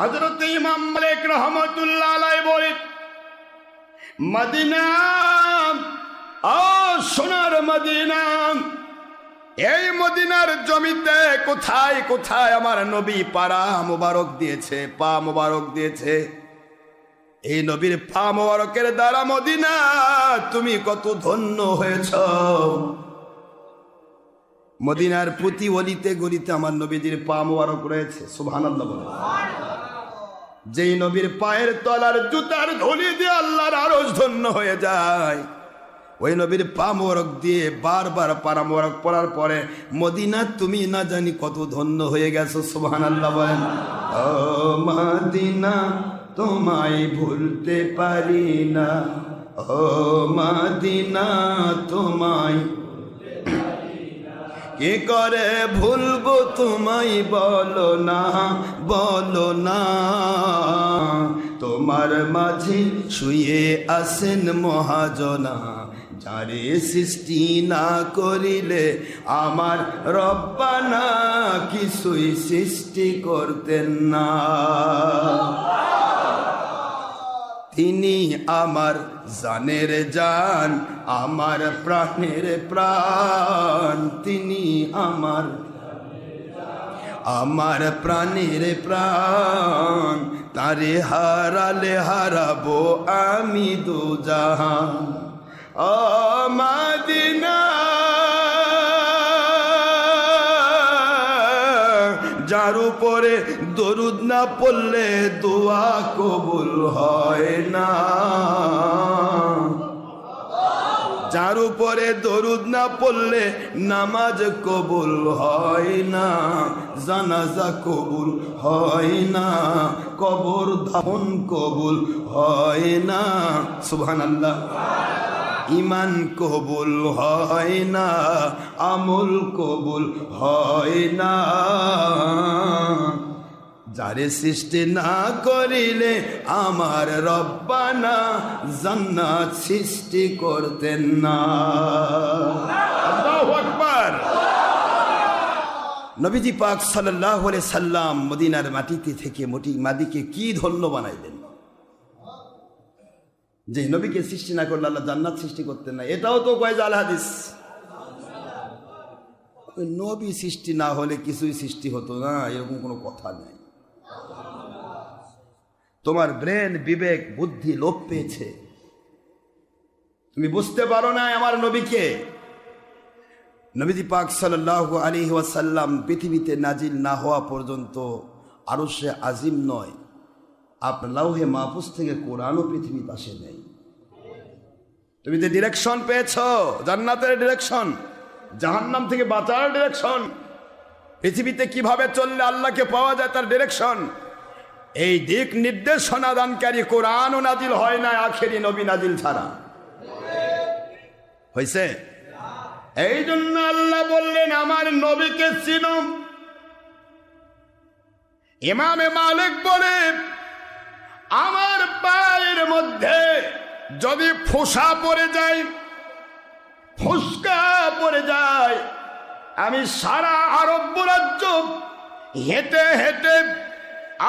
হজরত ইমাম মালিক রহমতুল্লাহ বলেন, মদিনা ও সোনার মদিনা, এই মদিনার জমিতে কোথায় কোথায় আমার নবী পাড়া মোবারক দিয়েছে, পা মোবারক দিয়েছে? এই নবীর পা মোবারকের দ্বারা মদিনা, তুমি কত ধন্য হয়েছ? মদিনার প্রতি অলিতে গলিতে আমার নবীজির পা মোবারক রয়েছে, সুবহানাল্লাহ বলে যেই নবীর পায়ের তলার জুতার ধুলি দিয়ে আল্লাহর আরজ ধন্য হয়ে যায়। ওই নবীর পা মোবারক দিয়ে বারবার পারা মোবারক পড়ার পরে, মদিনা, তুমি না জানি কত ধন্য হয়ে গেছো সুবহান আল্লাহ বলেন। ও মদিনা, তোমায় ভুলতে পারি না। ও মদিনা, তোমায় কি করে ভুলবো তোমায় বলো না বলো না। তোমার মাঝে শুয়ে আসেন মহাজনা, যারে সৃষ্টি না করিলে আমার রব্বানা কিছুই সৃষ্টি করতেন না। তিনি আমার জানের জান, আমার প্রাণের প্রাণ। তিনি আমার আমার প্রাণের প্রাণ। তারে হারালে হারাবো আমি দু জাহান ও মাদিনা যার উপরে দরুদ না পড়লে দোয়া কবুল হয় না। যার উপরে দরুদ না পড়লে নামাজ কবুল হয় না, জানাজা কবুল হয় না, কবর দাফন কবুল হয় না। সুবহানাল্লাহ। ইমান কবুল হয় না আমল কবুল হয় না। যারে সৃষ্টি না করিলে আমার রব্বানা জান্নাত সৃষ্টি করতেন না। আকবার। নবীজি পাক সাল্লাহ সাল্লাম মদিনার মাটিতে থেকে মোটি মাদিকে কি ধন্য বানাইলেন? যে নবীকে সৃষ্টি না করলে আল্লাহ জান্নাত সৃষ্টি করতেন না। এটাও তো কয় জাল হাদিস। ওই নবী সৃষ্টি না হলে কিছুই সৃষ্টি হতো না, এরকম কোনো কথা নেই। তোমার ব্রেন বিবেক, বুদ্ধি লোপ পেয়েছে। তুমি বুঝতে পারো না আমার নবীকে। নবীজি পাক সাল্লাহ আলী ওয়াসাল্লাম পৃথিবীতে নাজিল না হওয়া পর্যন্ত আরও সে আজিম নয়। আপনার লাউহে মাহফুজ থেকে কোরআনও পৃথিবীতে পাশে নেই। তুমি যে ডিরেকশন পেয়েছ, জান্নাতের ডিরেকশন জাহান্নাম থেকে বাঁচার ডিরেকশন পৃথিবীতে কীভাবে চললে আল্লাহকে পাওয়া যায় তার ডিরেকশন এই দিক নির্দেশনা দানকারী কোরআনও নাজিল হয় না আখেরি নবী নাজিল ছাড়া। হয়েছে এই জন্য আল্লাহ বললেন, আমার নবীকে চিনুম ইমামে মালিক বলে আমার পায়ের মধ্যে যদি ফোসা পড়ে যায়, ফুসকা পড়ে যায়, আমি সারা আরব্য রাজ্য হেঁটে হেঁটে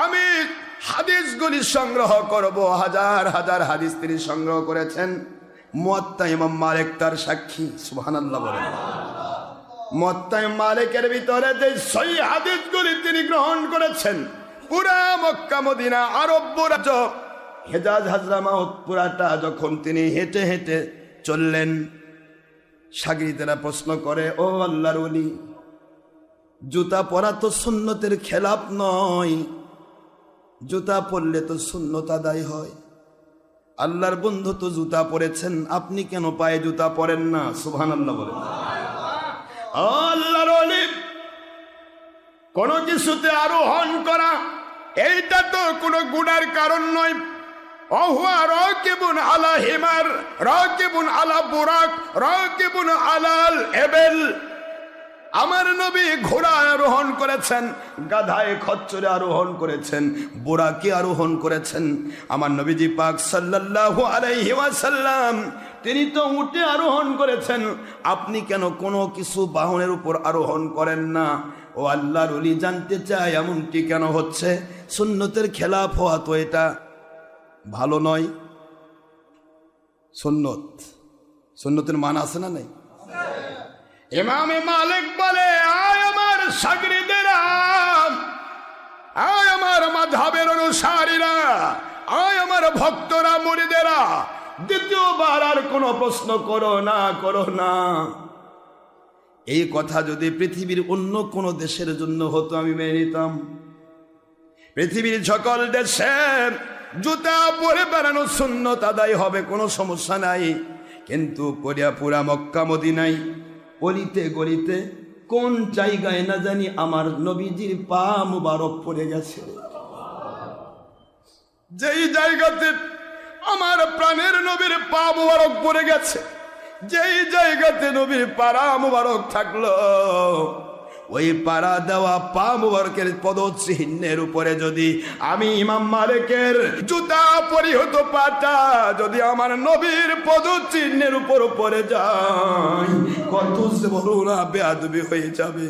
আমি হাদিসগুলি সংগ্রহ করব। হাজার হাজার হাদিস তিনি সংগ্রহ করেছেন। মত্তা ইমাম মালিক তার সাক্ষী, সুবহানাল্লাহ বলেন মত্তা মালিকের ভিতরে যে সই হাদিসগুলি তিনি গ্রহণ করেছেন পুরা মক্কা, মদিনা আরব্য রাজ্য। হেজাজ হাজরামাউত পুরাটা যখন তিনি হেঁটে হেঁটে চললেন সাগরিতেরা প্রশ্ন করে, ও আল্লাহর অলি জুতা পরা তো সুন্নতের খেলাপ নয়। জুতা পরলে তো সুন্নত আদায় হয়। আল্লাহর বন্ধু তো জুতা পরেছেন, আপনি কেন পায়ে জুতা পরেন না? সুবহান আল্লাহ বলেন আল্লাহর অলি কোনো কিছুতে আরোহণ করা এইটা তো কোনো গুণার কারণ নয়। অহুয়া রাকিবুন আলা হিমার, রাকিবুন আলা বুরাক, রাকিবুন আলাল এবেল। আমার নবী ঘোড়া আরোহণ করেছেন, গাধায় খচ্চরে আরোহণ করেছেন, বোরাকে আরোহণ করেছেন। আমার নবীজি পাক সাল্লাল্লাহু আলাইহি ওয়াসাল্লাম, তিনি তো উঠে আরোহণ করেছেন। আপনি কেন কোনো কিছু বাহনের উপর আরোহণ করেন না? ও আল্লাহর অলি জানতে চায় এমনটি কেন হচ্ছে? সুন্নতের খেলাফ হওয়া তো এটা ভালো নয়। সুন্নত। সুন্নতের মান আছে না নাই? ইমামে মালিক বলে, আয় আমার সাগরিদেরা, আয় আমার মাধাবের অনুসারীরা, আয় আমার ভক্তরা মুরিদেরা দ্বিতীয়বার আর কোনো প্রশ্ন করো না করো না। এই কথা যদি পৃথিবীর অন্য কোনো দেশের জন্য হতো, আমি মেনে নিতাম। পৃথিবীর সকল দেশে জুতা পরে বেড়ানো শূন্য আদায় হবে, কোনো সমস্যা নাই। কিন্তু করিয়া পুরা মক্কা মদিনাই গলিতে গলিতে কোন জায়গায় না জানি আমার নবীজির পা মুবারক পড়ে গেছে। যেই জায়গাতে আমার প্রাণের নবীর পা মুবারক পড়ে গেছে যেই জায়গাতে নবীর পাড়া মুবারক থাকল, ওই পাড়া দেওয়া পা মুবারকের পদচিহ্নের উপরে যদি আমি ইমাম মালিকের জুতা পরিহত পাটা যদি আমার নবীর পদচিহ্নের উপর পড়ে যায়, কত সে বড় না বেয়াদবি হয়ে যাবে।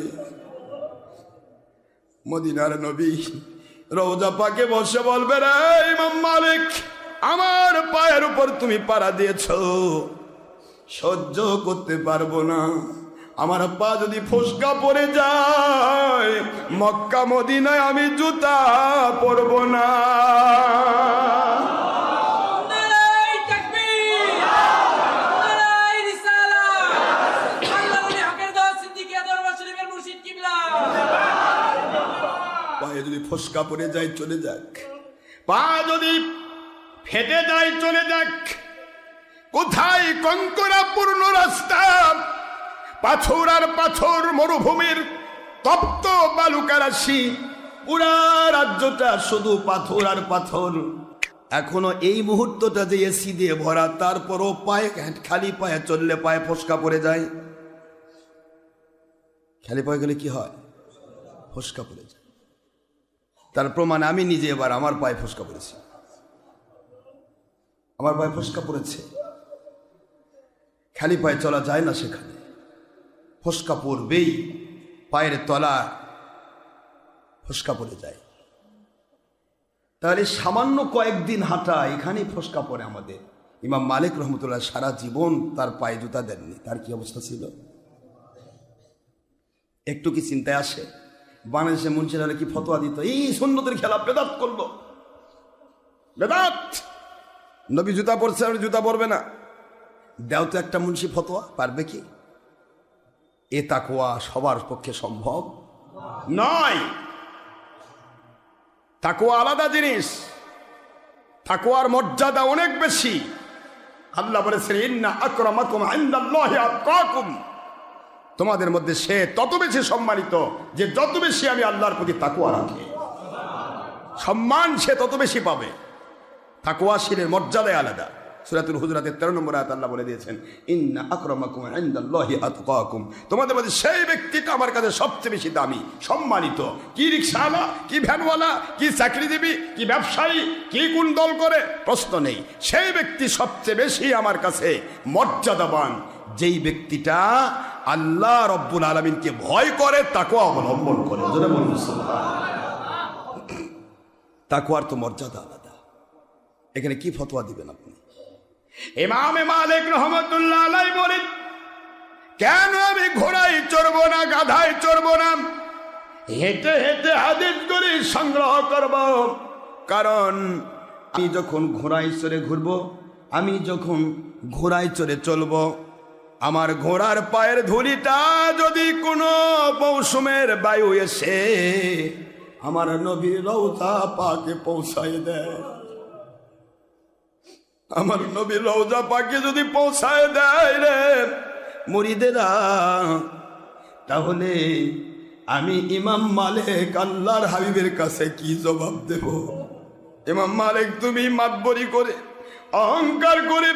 মদিনার নবী রোজা পাকে বসে বলবে, রে ইমাম মালিক, আমার পায়ের উপর তুমি পাড়া দিয়েছ। সহ্য করতে পারব না। আমার পা যদি ফুসকা পড়ে যায় মক্কা মদিনায় আমি জুতা পরবো না। পায়ে যদি ফসকা পড়ে যায় চলে যাক। পা যদি ফেটে যায় চলে যাক। কোথায় কঙ্করাপূর্ণ রাস্তা? পাথর আর পাথর মরুভূমির তপ্ত বালুকারাশি পুরা রাজ্যটা শুধু পাথর আর পাথর। এখনও এই মুহূর্তটা যে এসি দিয়ে ভরা, তারপরও পায়ে খালি পায়ে চললে পায়ে ফসকা পড়ে যায়। খালি পায়ে গেলে কি হয়? ফসকা পড়ে যায়। তার প্রমাণ আমি নিজে এবার, আমার পায়ে ফসকা পড়েছি। আমার পায়ে ফসকা পড়েছে। খালি পায়ে চলা যায় না সেখানে। ফসকা পড়বেই, পায়ের তলা ফসকা পড়ে যায়। তাহলে সামান্য কয়েকদিন হাঁটা, এখানেই ফসকা পড়ে আমাদের। ইমাম মালিক রহমতুল্লাহ সারা জীবন তার পায়ে জুতা দেননি। তার কি অবস্থা ছিল? একটু কি চিন্তায় আসে? বাংলাদেশে মুন্সিরা কি ফতোয়া দিত? এই সন্ন্যতের খেলা বেদাত করল। বেদাত! নবী জুতা পরছে জুতা পরবে না। দেও তো একটা মুন্সি ফতোয়া, পারবে কি? এ তাকুয়া সবার পক্ষে সম্ভব নয়। তাকুয়া আলাদা জিনিস। তাকুয়ার মর্যাদা অনেক বেশি। আল্লাহ বলেছেন তোমাদের মধ্যে সে তত বেশি সম্মানিত যে যত বেশি আমি আল্লাহর প্রতি তাকুয়া রাখি। সম্মান সে তত বেশি পাবে। তাকুয়াশীলের মর্যাদায় আলাদা। সুরাতুল হুজরাতের তেরো নম্বর আয়াত আল্লাহ বলে দিয়েছেন, ইন্না আকরামাকুম আতকাকুম। তোমাদের মধ্যে সেই ব্যক্তিটা আমার কাছে সবচেয়ে বেশি দামি, সম্মানিত। কি রিক্সাওয়ালা কি ভ্যানওয়ালা, কি চাকরিজীবী, কি ব্যবসায়ী, কি কোন দল করে, প্রশ্ন নেই। সেই ব্যক্তি সবচেয়ে বেশি আমার কাছে মর্যাদাবান। যেই ব্যক্তিটা আল্লাহ রব্বুল আলমিনকে ভয় করে, তাকেও অবলম্বন করে। তাকুয়ার তো মর্যাদা আলাদা। এখানে কি ফতোয়া দিবেন আপনি? ইমামে মালিক রহমতুল্লাহ আলাই বলেন, কেন আমি ঘোড়ায় চড়বো না, গাধায় চড়বো না? হেঁটে হেঁটে হাদিস করে সংগ্রহ করব। কারণ, আমি যখন ঘোড়ায় চড়ে ঘুরব, আমি যখন ঘোড়ায় চড়ে চলবো, আমার ঘোড়ার পায়ের ধুলিটা যদি কোনো মৌসুমের বায়ু এসে আমার নবী রৌতা পাকে পৌঁছায় দেয়। আমার নবীর রৌজা পাকে যদি পৌঁছায় দেয় রে মুরিদেরা তাহলে আমি ইমাম মালিক আল্লাহর হাবিবের কাছে কি জবাব দেব? ইমাম মালিক, তুমি মাতবরি করে, অহংকার করে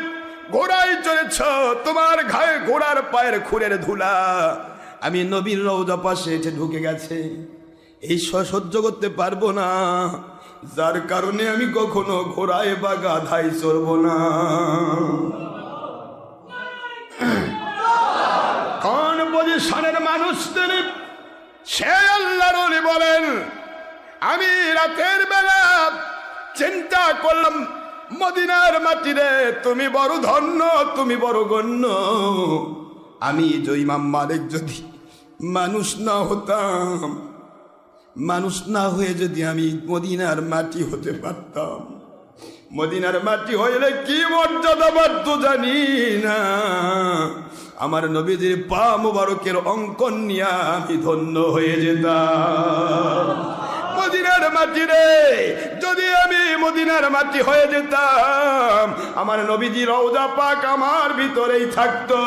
ঘোড়ায় চলেছ তোমার ঘায়ে ঘোড়ার পায়ের খুরের ধুলা। আমি নবীর রৌজা পাশে এসে ঢুকে গেছে। এই সহ্য করতে পারব না। যার কারণে আমি কখনো ঘোড়ায় বা গাধায় চড়ব না। কোন পজিশনের মানুষদের সে আল্লাহর বলেন, আমি রাতের বেলা চিন্তা করলাম, মদিনার মাটিরে তুমি বড় ধন্য, তুমি বড় গণ্য। আমি জয়মাম মালিক যদি মানুষ না হতাম মানুষ না হয়ে যদি আমি মদিনার মাটি হতে পারতাম। মদিনার মাটি হইলে কি মর্যাদা বাধ্য জানি না। আমার নবীজির পা মুবারকের অঙ্কন নিয়ে আমি ধন্য হয়ে যেতাম। মদিনার মাটি রে, যদি আমি মদিনার মাটি হয়ে যেতাম, আমার নবীজি রওজা পাক আমার ভিতরেই থাকতো।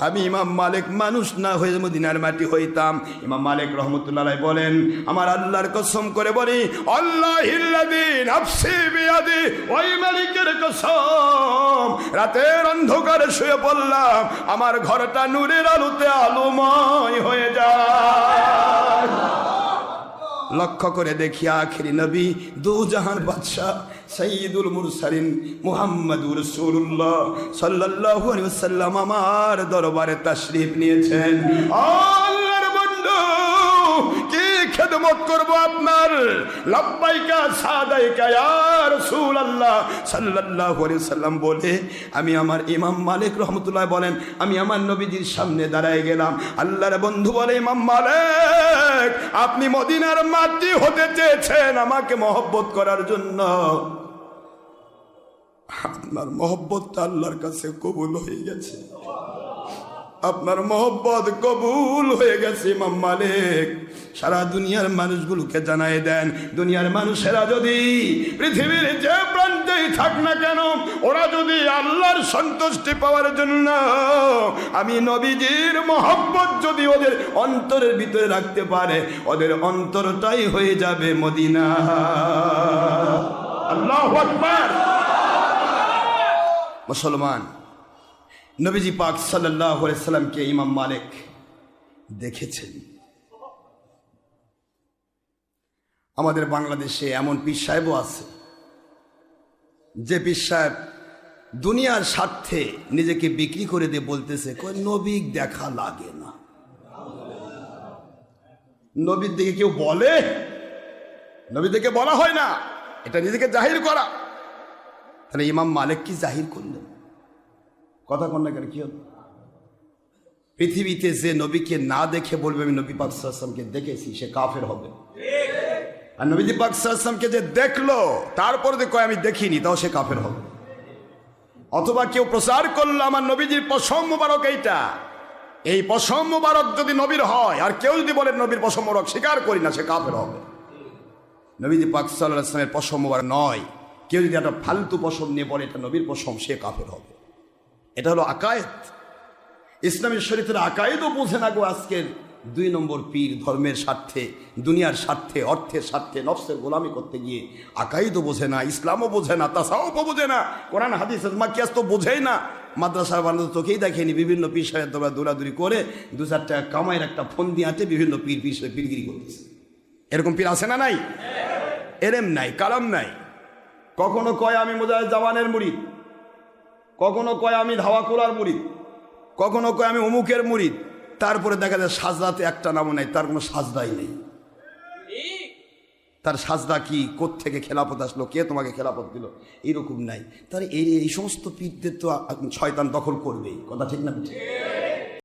আমি ইমাম মালিক মানুষ না হয়ে মদিনার মাটি হইতাম। ইমাম মালিক রহমতুল্লাহ বলেন, আমার আল্লাহর কসম করে বলি আল্লাহ ওই মালিকের কসম। রাতের অন্ধকারে শুয়ে পড়লাম, আমার ঘরটা নূরের আলোতে আলোময় হয়ে যায়। লক্ষ্য করে দেখি আখিরি নবী দু জাহান বাদশাহ সঈদুল মুরসালিন মুহাম্মদুর রসুল্লাহ সাল্লাল্লাহু আলাইহি ওয়াসাল্লাম আমার দরবারে তাশরীফ নিয়েছেন। আল্লাহর বন্ধু খেদমত করব আপনার। লব্বাইকা, সাদাইকা ইয়া রাসূলুল্লাহ। সাল্লাল্লাহু আলাইহি ওয়াসাল্লাম বলে, আমি আমার ইমাম মালিক রহমতুল্লাহ বলেন, আমি আমার নবীজির সামনে দাঁড়ায় গেলাম। আল্লাহর বন্ধু বলে, ইমাম মালিক, আপনি মদিনার মাটি হতে চেয়েছেন আমাকে মহব্বত করার জন্য। আপনার মহব্বতটা আল্লাহর কাছে কবুল হয়ে গেছে। আপনার মহব্বত কবুল হয়ে গেছে, ইমাম মালিক। সারা দুনিয়ার মানুষগুলোকে জানাই দেন, দুনিয়ার মানুষেরা যদি পৃথিবীর যে প্রান্তেই থাক না কেন, ওরা যদি আল্লাহর সন্তুষ্টি পাওয়ার জন্য, আমি নবীজির মহব্বত যদি ওদের অন্তরের ভিতরে রাখতে পারে, ওদের অন্তরটাই হয়ে যাবে মদিনা। আল্লাহ মুসলমান নবীজি পাক সাল্লাহ সাল্লামকে ইমাম মালিক দেখেছেন। আমাদের বাংলাদেশে এমন পীর সাহেবও আছে, যে পীর সাহেব দুনিয়ার স্বার্থে নিজেকে বিক্রি করে দিয়ে বলতেছে, কই নবী দেখা লাগে না। নবীর দিকে কেউ বলে? নবীর দিকে বলা হয় না, এটা নিজেকে জাহির করা। তাহলে ইমাম মালিক কি জাহির করলেন? কথা কন না কেন? কি পৃথিবীতে যে নবীকে না দেখে বলবে, আমি নবী পাক সাল্লামকে দেখেছি, সে কাফের হবে। আর নবীজি পাক সাল্লামকে যে দেখল, তারপরে কয়, আমি দেখিনি, তাও সে কাফের হবে। অথবা কেউ প্রচার করল, আমার নবীজির পশম মুবারক এইটা। এই পশম মুবারক যদি নবীর হয়, আর কেউ যদি বলে নবীর পশম মুবারক স্বীকার করি না, সে কাফের হবে। নবীজি পাক সাল্লাহ আসলামের পশম মুবারক নয়। কেউ যদি একটা ফালতু পশম নিয়ে বলে, এটা নবীর পশম, সে কাফের হবে। এটা হলো আকায়েত ইসলামের শরীফের আকায়েদও বোঝে না গো আজকের। দুই নম্বর পীর ধর্মের স্বার্থে, দুনিয়ার স্বার্থে, অর্থের স্বার্থে, নফসের গোলামি করতে গিয়ে আকাইদও বোঝে না, ইসলামও বোঝে না তাসাওপও বোঝে না, কোরআন, হাদিস মাকিয়াস তো বোঝেই না। মাদ্রাসার বান্ধব তোকেই দেখেনি, বিভিন্ন পীর সাহেব তোমরা দৌড়াদৌড়ি করে দু চার টাকা কামাইয়ের একটা ফোন দিয়ে আছে বিভিন্ন পীর পীর সাহেব পীরগিরি করতেছে। এরকম পীর আছে না নাই? এরেম নাই, কালাম নাই। কখনো কয় আমি মোজাহেদ জামানের মুড়িদ কখনো কয় আমি ধাওয়া কোলার মুড়িদ কখনো কয় আমি অমুকের মুড়িদ তারপরে দেখা যায় সাজদাতে একটা নামও নেই, তার কোনো সাজদাই নেই। তার সাজদা কি থেকে খেলাপথ আসলো, কে তোমাকে খেলাপথ দিল? এরকম নাই। তার এই এই সমস্ত পীরদের তো শয়তান দখল করবেই, কথা ঠিক না ঠিক